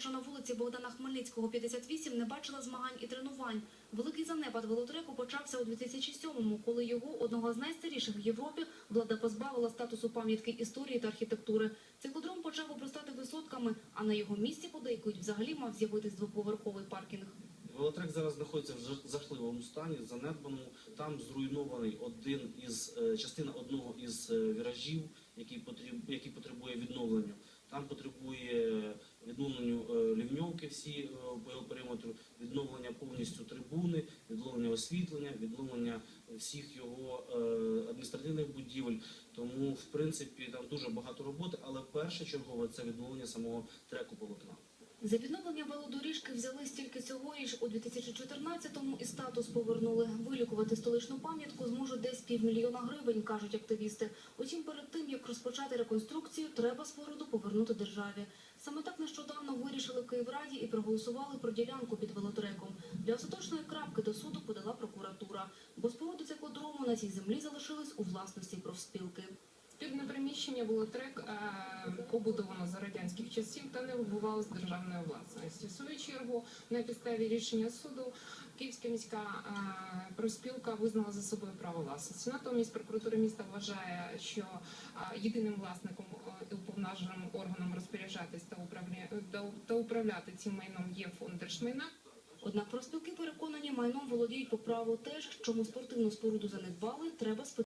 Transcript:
що на вулиці Богдана Хмельницького, 58, не бачила змагань і тренувань. Великий занепад велотреку почався у 2007-му, коли його, одного з найстаріших в Європі, влада позбавила статусу пам'ятки історії та архітектури. Циклодром почав обростати висотками, а на його місці, подейкують, взагалі мав з'явитись двоповерховий паркінг. Велотрек зараз знаходиться в жах- жахливому стані, занедбаному. Там зруйнований один із е, частина одного із е, віражів, який потребує відновлення. Там потребує відновленню е, лівньовки всі е, по периметру, відновлення повністю трибуни, відновлення освітлення, відновлення всіх його е, адміністративних будівель. Тому, в принципі, там дуже багато роботи, але перше чергове це відновлення самого треку полотна. За відновлення велодоріжки взялись тільки цьогоріч у 2014-му і статус повернули. Вилікувати столичну пам'ятку зможуть десь півмільйона гривень, кажуть активісти. Утім, перед тим як розпочати реконструкцію, треба споруду повернути державі. Саме так нещодавно вирішили в Київраді і проголосували про ділянку під велотреком. Для остаточної крапки до суду подала прокуратура, бо споруди циклодрому на цій землі залишились у власності профспілки. Спірне приміщення було трек побудовано за радянських часів та не вибувало з державної власності. В свою чергу, на підставі рішення суду, Київська міська профспілка визнала за собою право власності. Натомість прокуратура міста вважає, що єдиним власником і уповноваженим органом розпоряджатись та управля- та- та управляти цим майном є фонд держмайна. Однак профспілки переконані, майном володіють по праву теж, чому спортивну споруду занедбали, треба спитати.